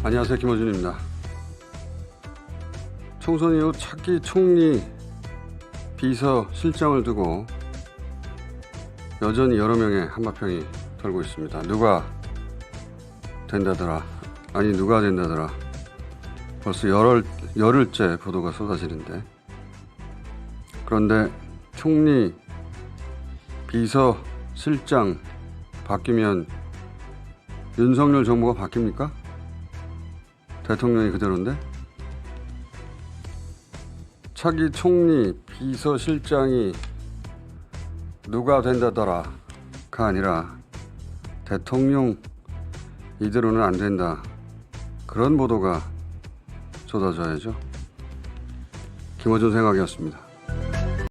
안녕하세요 김호준입니다. 총선 이후 차기 총리 비서 실장을 두고 여전히 여러 명의 한마평이 돌고 있습니다. 누가 된다더라 아니 누가 된다더라 벌써 열흘, 열흘째 보도가 쏟아지는데 그런데 총리 비서 실장 바뀌면 윤석열 정부가 바뀝니까? 대통령이 그대로인데? 차기 총리 비서실장이 누가 된다더라가 아니라 대통령 이대로는 안 된다. 그런 보도가 쏟아져야죠. 김어준 생각이었습니다.